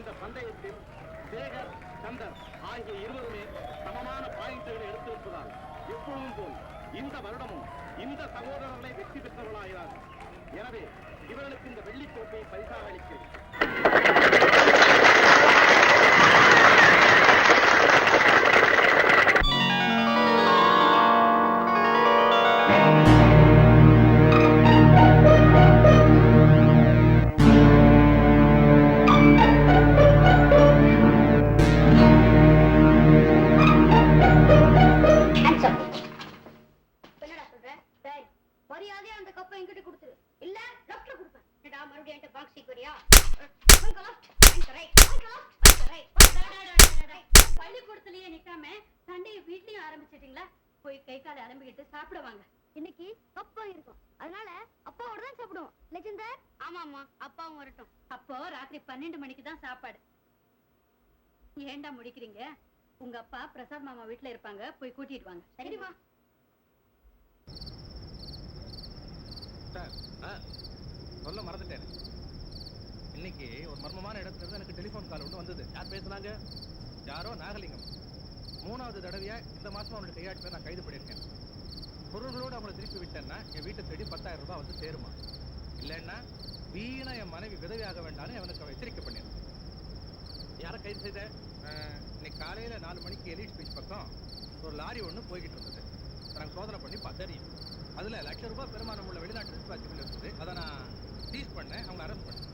இந்த பந்தயத்தில் சேகர் சந்தர் ஆகிய இருவருமே சமமான பாயிண்ட்களை எடுத்திருப்பதால் எப்பொழுதும் போல் இந்த வருடமும் இந்த சகோதரர்களை வெற்றி பெற்றவர்களாகிறார்கள். எனவே இவர்களுக்கு இந்த வெள்ளிக்கோப்பையை பரிசாக அளிக்கிறேன். லெஜெண்டர் அப்பாவும் வரட்டும். அப்போ ராத்திரி பன்னெண்டு மணிக்கு தான் சாப்பாடு. ஏன்டா முடிக்கிறீங்க? உங்க அப்பா பிரசாத் மாமா வீட்டுல இருப்பாங்க போய் கூட்டிட்டு வாங்க. சரிமா சார் சொல்ல மறந்துட்டேன். இன்னைக்கு ஒரு மர்மமான இடத்துல இருந்து எனக்கு டெலிஃபோன் கால் ஒன்று வந்தது. யார் பேசுனாங்க? யாரோ நாகலிங்கம். மூணாவது தடவையா இந்த மாசம் அவனுடைய கையாட்டு நான் கைது பண்ணியிருக்கேன். பொருள்களோடு அவங்களை திருப்பி விட்டேன்னா என் வீட்டை தேடி பத்தாயிரம் ரூபாய் வந்து சேருமா? இல்லைன்னா வீணா என் மனைவி விதவியாக வேண்டாம்னு அவனுக்கு அவன் எச்சரிக்கை பண்ணியிருந்தேன் யாரை கைது செய்த? இன்னைக்கு காலையில் நாலு மணிக்கு எலிட் ஸ்பீச் பக்கம் ஒரு லாரி ஒன்று போய்கிட்டு இருந்தது. நாங்கள் சோதனை பண்ணி பார்த்தறியும் அதில் லட்ச ரூபாய் பெருமானம் உள்ள வெளிநாட்டு ரெஸ்பான்சிபிள் இருந்தது அதை நான் சீஸ் பண்ணேன் அவங்க அரெஸ்ட் பண்ணேன்.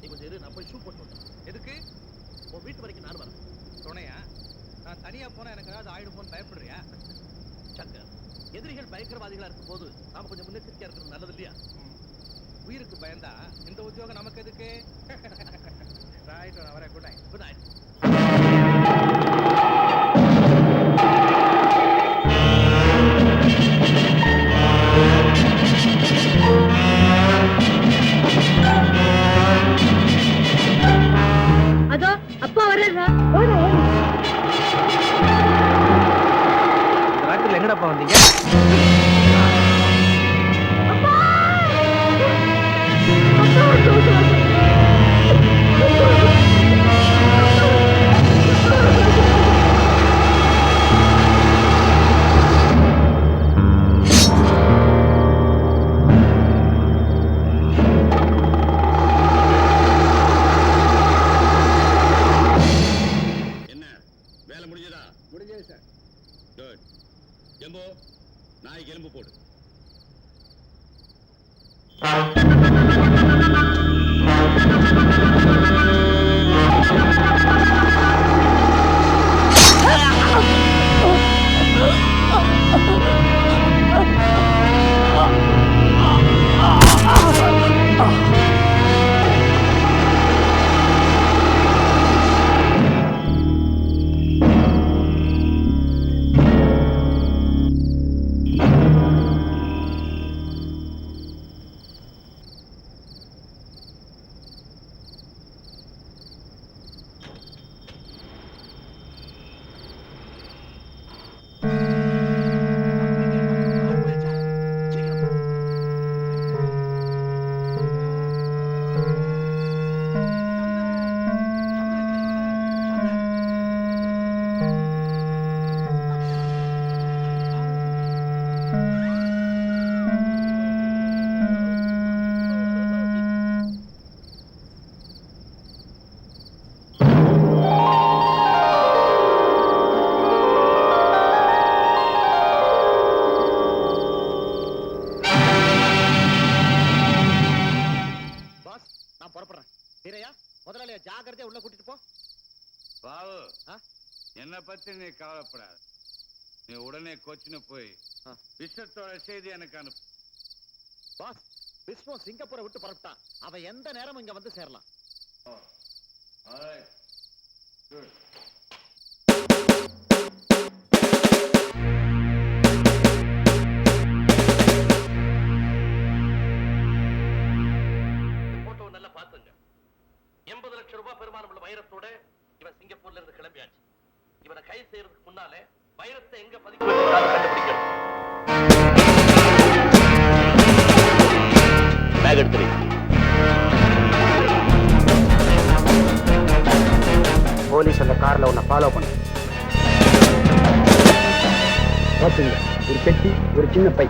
நீ கொஞ்சம் இரு நான் போய் ஷூ போட்டு வந்தேன் எதுக்கு? உன் வீட்டு வரைக்கும் நான் வரேன். துணையா? நான் தனியாக போனால் எனக்கு ஏதாவது ஆயிடுமோன்னு பயப்படுறியா? சங்கர் எதிரிகள் பயங்கரவாதிகளாக இருக்கும் போது நாம் கொஞ்சம் முன்னெச்சரிக்கையாக இருக்கிறது நல்லது இல்லையா? ம். உயிருக்கு பயந்தா இந்த உத்தியோகம் நமக்கு எதுக்கு? ரைட் நான் வரேன் குட் நைட் குட் நைட் அதோ அப்பா வர்றா ராத்திரில எங்கடப்பா வந்தீங்க? உடனே கொச்சின்னு போய் ஆ. விஷத்தோட செய்தி எனக்கு அனுப்பு பாஸ் விஸ்வம் சிங்கப்பூரை விட்டு புறப்பட்டான் அவன் எந்த நேரமும் இங்க வந்து சேரலாம் Alright. Good. பார்த்துங்க ஒரு பெட்டி ஒரு சின்ன பை.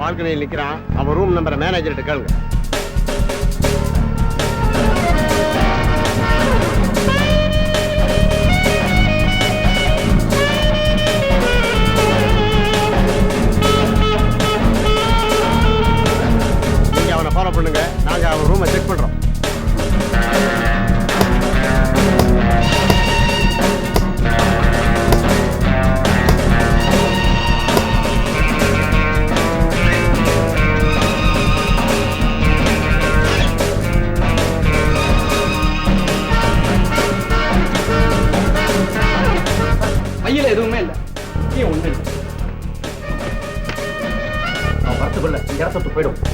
பால்கனியில் நிக்கிறான். அவன் ரூம் நம்பரை மேனேஜர்கிட்ட கேளுங்க. இந்த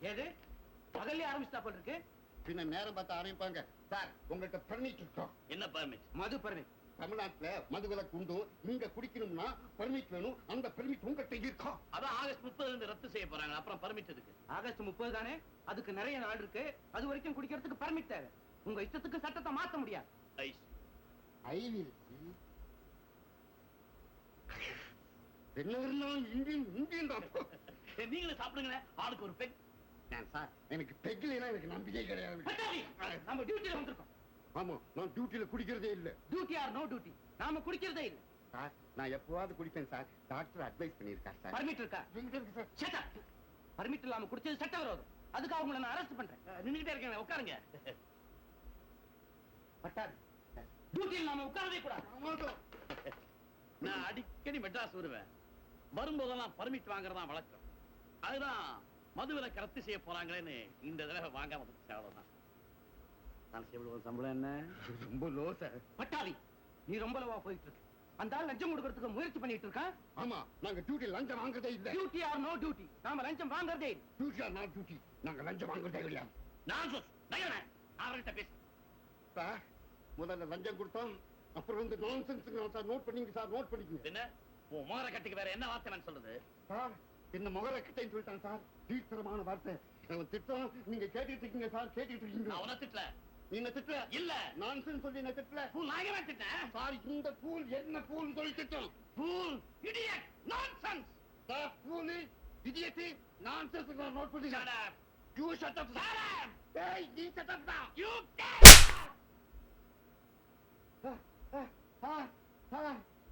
ஏது பகல்லே ஆரம்பிச்சா போல இருக்கு. பின்ன நேரம் பார்த்து ஆரம்பிப்பாங்க. சார் உங்கள்கிட்ட பர்மிட் இருக்கோம். என்ன பர்மிட் மது பர்மிட் தமிழ்நாட்டுல மதுவிலக்கு உண்டு. நீங்க குடிக்கணும்னா பர்மிட் வேணும். அந்த பர்மிட் உங்கள்கிட்ட இருக்கும் அதான் ஆகஸ்ட் முப்பதுல இருந்து ரத்து செய்ய போறாங்க. அப்புறம் பர்மிட் இருக்கு ஆகஸ்ட் முப்பது தானே? அதுக்கு நிறைய நாள் இருக்கு. அது வரைக்கும் குடிக்கிறதுக்கு பர்மிட் தேவை. உங்க இஷ்டத்துக்கு சட்டத்தை மாத்த முடியாது. ஐஸ். ஐவில் என்ன இருந்தாலும் இந்தியன் இந்தியன் தான் நீங்களும் சாப்பிடுங்களேன். ஆளுக்கு ஒரு பெக் நான் சார் எனக்கு பெக்கிலாம் எனக்கு நம்பிக்கை கிடையாது. நம்ம டியூட்டில வந்திருக்கோம். ஆமா நான் குடிக்கிறதே இல்ல. டியூட்டி ஆர் நோ டியூட்டி நாம குடிக்கிறதே இல்ல. சார் நான் எப்பவாவது குடிப்பேன் சார். டாக்டர் அட்வைஸ் பண்ணியிருக்கார் சார். பர்மிட் இருக்கா? சார். பர்மிட் இல்லாம குடிச்சது சட்ட விரோதம். அதுக்கு அவங்கள நான் அரெஸ்ட் பண்றேன். நின்னுகிட்டே இருக்கேன். உட்காருங்க. பட்டாளி டியூட்டியில் நாம உட்காரவே கூடாது. நான் அடிக்கடி மெட்ராஸ் வருவேன். வரும்போதெல்லாம் பர்மிட் வாங்குறதா வழக்கம். அதுதான் மதுவிலக்கு ரத்து செய்ய போறாங்களேன்னு இந்த தடவை வாங்காம நான் எவ்வளவு சம்பளம் என்ன? ரொம்ப லோ சார் பட்டாளி நீ ரொம்ப லவா போயிட்டு இருக்க அந்த ஆள் லஞ்சம் கொடுக்கறதுக்கு முயற்சி பண்ணிட்டு இருக்கான் ஆமா நாங்க டியூட்டி லஞ்சம் வாங்குறதே இல்ல. டியூட்டி ஆர் நோ டியூட்டி நாம லஞ்சம் வாங்குறதே டியூட்டி ஆர் நாட் டியூட்டி நாங்க லஞ்சம் வாங்குறதே இல்ல. நான் சொல் நகரேன் அவர்கிட்ட பேசு. சார் முதல்ல லஞ்சம் கொடுத்தோம். அப்புறம் வந்து நான்சென்ஸ் சார் நோட் பண்ணிங்க சார் நோட் பண்ணிக்கங்க. என்ன? உன் மோர கட்டிக்கு வேற என்ன வார்த்தை சொல்றது சார் என்ன முகர கிட்டேன்னு சொல்லிட்டான் சார். தீர்த்தரமான வார்த்தை. அவன் திட்டம் நீங்க கேட்டுட்டு இருக்கீங்க சார். கேட்டுட்டு இருக்கீங்க. உன திட்டல. நீங்க திட்டல? இல்ல. நான்சென்ஸ் சொல்லி என்ன திட்டல. ஃபூல் நாயகமே திட்டேன் சார் இந்த பூல் என்ன பூல் சொல்லி திட்டம். Fool idiot nonsense sir fool இடியட்டி nonsense note பண்ணி up. You shut up up. ஏய் நீ ஷட் அப் தான். You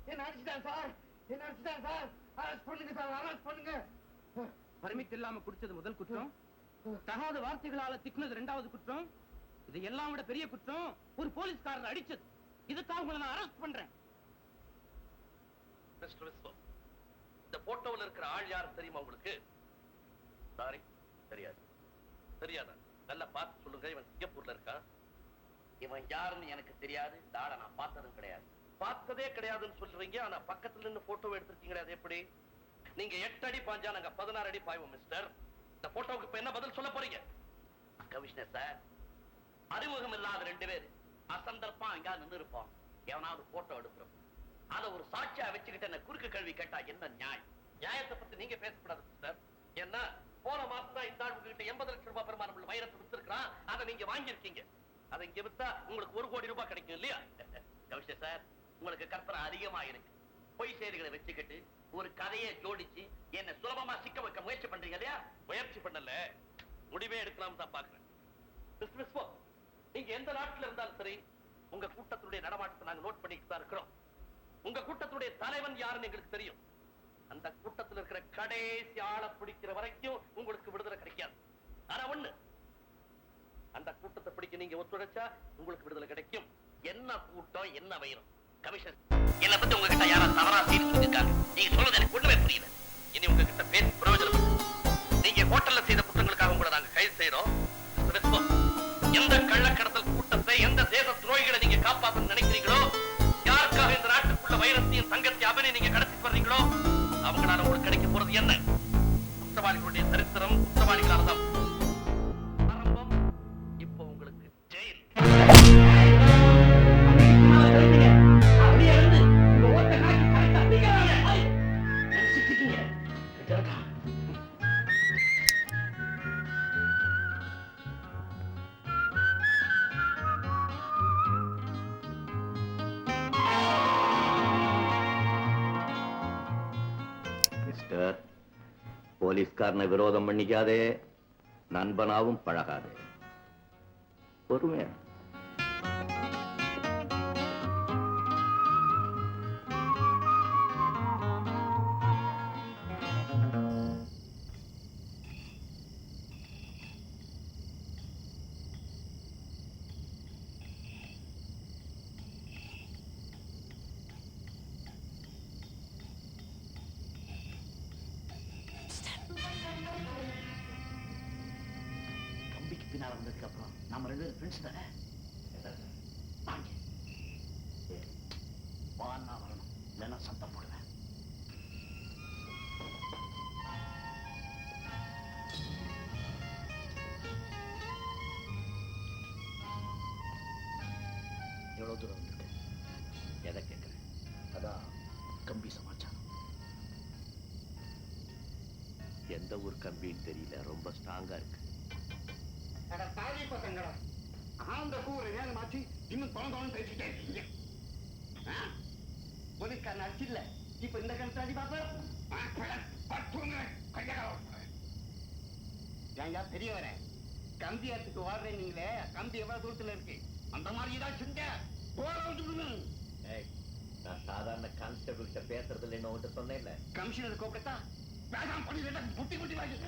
என்ன அடிச்சிட்டான் சார். என்ன சார்? அரெஸ்ட் பண்ணுங்க சார் அரெஸ்ட் பண்ணுங்க. பர்மிட் இல்லாம குடிச்சது முதல் குற்றம். தகாத வார்த்தைகளால திக்குனது இரண்டாவது குற்றம். இது எல்லாம் விட பெரிய குற்றம் ஒரு போலீஸ்காரர் அடிச்சது. இதுக்காக உங்களை நான் அரெஸ்ட் பண்றேன். மிஸ்டர் இந்த போட்டோவில் இருக்கிற ஆள் யார் தெரியுமா உங்களுக்கு? சாரி தெரியாது. தெரியாதா? நல்லா பார்த்து சொல்லுங்க. இவன் சிங்கப்பூர்ல இருக்கான் இவன் யாருன்னு எனக்கு தெரியாது. இந்த ஆளை நான் பார்த்ததும் கிடையாது. பார்த்ததே கிடையாதுன்னு சொல்றீங்க. ஆனா பக்கத்துல இருந்து போட்டோ எடுத்திருக்கீங்களே அது எப்படி? நீங்க எட்டு அடி பாஞ்சா நாங்க பதினாறு அடி பாய்வோம் மிஸ்டர் இந்த போட்டோவுக்கு இப்ப என்ன பதில் சொல்ல போறீங்க? கமிஷனர் சார் அறிமுகம் இல்லாத ரெண்டு பேர் அசந்தர்ப்பம் அங்கா நின்று இருப்போம். எவனாவது போட்டோ எடுக்கிறோம். அதை ஒரு சாட்சியா வச்சுக்கிட்டு என்ன குறுக்கு கல்வி கேட்டா என்ன நியாயம்? நியாயத்தை பத்தி நீங்க பேசக்கூடாது மிஸ்டர் ஏன்னா போன மாசம் தான் இந்த ஆள் உங்ககிட்ட எண்பது லட்சம் ரூபாய் பெருமானம் உள்ள வைரத்தை வித்திருக்கான் அதை நீங்க வாங்கியிருக்கீங்க. அதை இங்க வித்தா உங்களுக்கு ஒரு கோடி ரூபாய் கிடைக்கும் இல்லையா? கமிஷனர் சார் உங்களுக்கு கற்பனை அதிகமா இருக்கு பொய் செய்திகளை வச்சுக்கிட்டு ஒரு கதையை ஜோடிச்சு என்ன சுலபமா சிக்க வைக்க முயற்சி பண்றீங்க இல்லையா? முயற்சி பண்ணல. முடிவே எடுக்கலாம் தான் பாக்குறேன் நீங்க எந்த நாட்டுல இருந்தாலும் சரி உங்க கூட்டத்துடைய நடமாட்டத்தை நாங்க நோட் பண்ணிட்டு தான் இருக்கிறோம். உங்க கூட்டத்துடைய தலைவன் யாருன்னு எங்களுக்கு தெரியும். அந்த கூட்டத்துல இருக்கிற கடைசி ஆளை பிடிக்கிற வரைக்கும் உங்களுக்கு விடுதலை கிடைக்காது. ஆனா ஒண்ணு அந்த கூட்டத்தை பிடிக்க நீங்க ஒத்துழைச்சா உங்களுக்கு விடுதலை கிடைக்கும். என்ன கூட்டம் என்ன வைரம்? கமிஷனர். பத்தி உங்ககிட்ட யாரா தவறா சொல்லியிருக்காங்க நீங்க சொல்றது எனக்கு ஒண்ணுமே புரியல. இனி உங்ககிட்ட பேசி பிரயோஜனம் நீங்க ஹோட்டல்ல செய்த குற்றங்களுக்காக உங்களை நாங்க கைது செய்யறோம் எந்த கள்ளக்கடத்தல் கூட்டத்தை எந்த தேச துரோகிகளை நீங்க காப்பாத்தணும்னு நினைக்கிறீங்களோ யாருக்காக இந்த நாட்டுக்குள்ள வைரத்தையும் தங்கத்தையும் அபினை நீங்க கடத்தி வர்றீங்களோ அவங்களால உங்களுக்கு கிடைக்க போறது என்ன? குற்றவாளிகளுடைய சரித்திரம் குற்றவாளிகளால் தான் போலீஸ்காரனை விரோதம் பண்ணிக்காதே. நண்பனாவும் பழகாதே. பொறுமையா. தானே வாங்க வான்னா வரணும். இல்லைன்னா சத்தம் போடுவேன். எவ்வளவு தூரம் வந்திருக்கேன் எதை கேட்கிறேன்? அதான் கம்பி சமாச்சாரம். எந்த ஊர் கம்பின்னு தெரியல. ரொம்ப ஸ்ட்ராங்கா இருக்கு. பசங்களா? கூரை நேரம் ஆச்சு இன்னும் தொலைந்தோன்னு பேசிட்டே இருக்கீங்க ஆ? போலீஸ்காரன் அடிச்சு இல்ல இப்ப இந்த கணக்கு அடி பார்ப்பேன் ஏன்யா பெரியவரே கம்பி இடத்துக்கு வாடுறேன் நீங்களே. கம்பி எவ்வளவு தூரத்துல இருக்கு? அந்த மாதிரி ஏதாவது செஞ்ச நான் சாதாரண கான்ஸ்டபிள் கிட்ட பேசுறது இல்லைன்னு உன்கிட்ட சொன்னேன்ல கமிஷனர் கூப்பிட்டா வேண்டாம் பண்ணி முட்டி முட்டி வாங்கி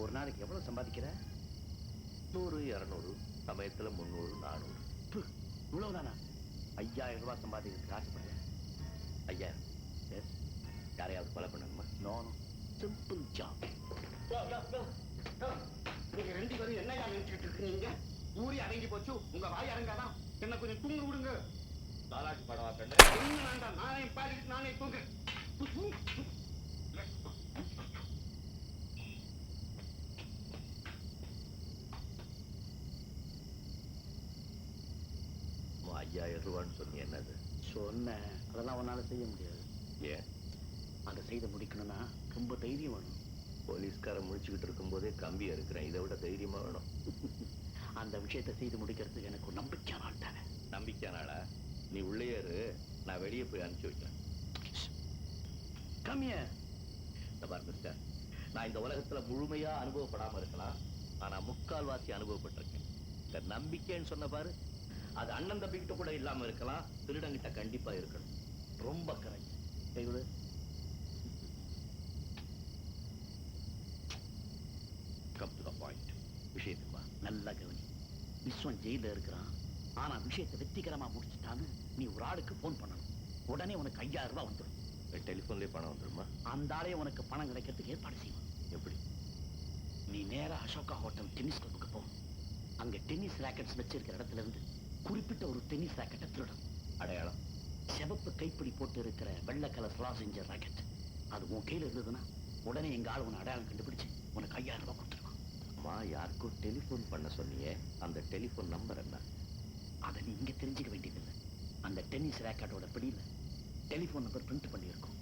ஒரு நாளைக்கு எவ்வளவு சம்பாதிக்கிற? நூறு இரநூறு சமயத்துல முந்நூறு நானூறு. இவ்வளவுதானா? ஐயாயிரம் ரூபாய் சம்பாதிக்கிறதுக்கு ஆசைப்படுறேன் ஐயா எஸ். யாரையாவது கொலை பண்ணணுமா? நோ சிம்பிள் ஜாப் நீங்க ரெண்டு பேரும் என்னையா நினைச்சுட்டு இருக்கீங்க ஊரே அடங்கி போச்சு. உங்க வாய் அடங்காதான் என்ன கொஞ்சம் தூங்க விடுங்க. தாலாட்டு படவா கண்ணு ஒண்ணும் வேண்டாம் நானே பாடிட்டு நானே தூங்க ஐயாயிரம் ரூபான்னு சொன்னி என்னது? சொன்ன அதெல்லாம் உன்னால செய்ய முடியாது. ஏன்? அதை செய்து முடிக்கணும்னா ரொம்ப தைரியம் வேணும். போலீஸ்காரன் முடிச்சுக்கிட்டு இருக்கும்போதே கம்பி இருக்கிறேன் இதை விட தைரியமா வேணும். அந்த விஷயத்தை செய்து முடிக்கிறதுக்கு எனக்கு ஒரு நம்பிக்கையான ஆள் தானே நம்பிக்கையானாளா நீ உள்ளே இரு. நான் வெளியே போய் அனுப்பிச்சு வைக்கிறேன். கம்மிய பாரு மிஸ்டர் நான் இந்த உலகத்துல முழுமையா அனுபவப்படாம இருக்கலாம். ஆனா முக்கால்வாசி அனுபவப்பட்டிருக்கேன். இந்த நம்பிக்கைன்னு சொன்ன பாரு அது அண்ணன் தம்பிக்கிட்ட கூட இல்லாம இருக்கலாம். திருடங்கிட்ட கண்டிப்பா இருக்கணும். ரொம்ப கரெக்ட் கைவிடு கம் டு த பாயிண்ட் விஷயத்துக்கு வா. நல்லா கவனி. விஸ்வன் ஜெயில இருக்கிறான். ஆனா விஷயத்தை வெற்றிகரமா முடிச்சுட்டான்னு நீ ஒரு ஆளுக்கு ஃபோன் பண்ணணும். உடனே உனக்கு ஐயாயிரம் ரூபாய் வந்துடும். டெலிஃபோன்லயே பணம் வந்துருமா அந்த ஆளே உனக்கு பணம் கிடைக்கிறதுக்கு ஏற்பாடு செய்வான். எப்படி? நீ நேரா அசோகா ஹோட்டல் டென்னிஸ் கிளப்புக்கு போ. அங்க டென்னிஸ் ராக்கெட்ஸ் வச்சிருக்கிற இடத்துல இருந்து குறிப்பிட்ட ஒரு டென்னிஸ் ராக்கெட்டை திருடும். அடையாளம். சிவப்பு கைப்பிடி போட்டு இருக்கிற வெள்ளை கலர் லாசிஞ்சர் ராக்கெட் அது உன் கையில இருந்ததுன்னா உடனே எங்க ஆள் உன்னை அடையாளம் கண்டுபிடிச்சு உனக்கு ஐயாயிரம் ரூபாய் கொடுத்துருவான். அம்மா யாருக்கோ டெலிஃபோன் பண்ண சொன்னியே. அந்த டெலிஃபோன் நம்பர் என்ன? அதை நீ இங்க தெரிஞ்சுக்க வேண்டியதில்லை. அந்த டென்னிஸ் ராக்கெட்டோட பிடியில டெலிஃபோன் நம்பர் பிரிண்ட் பண்ணியிருக்கோம்.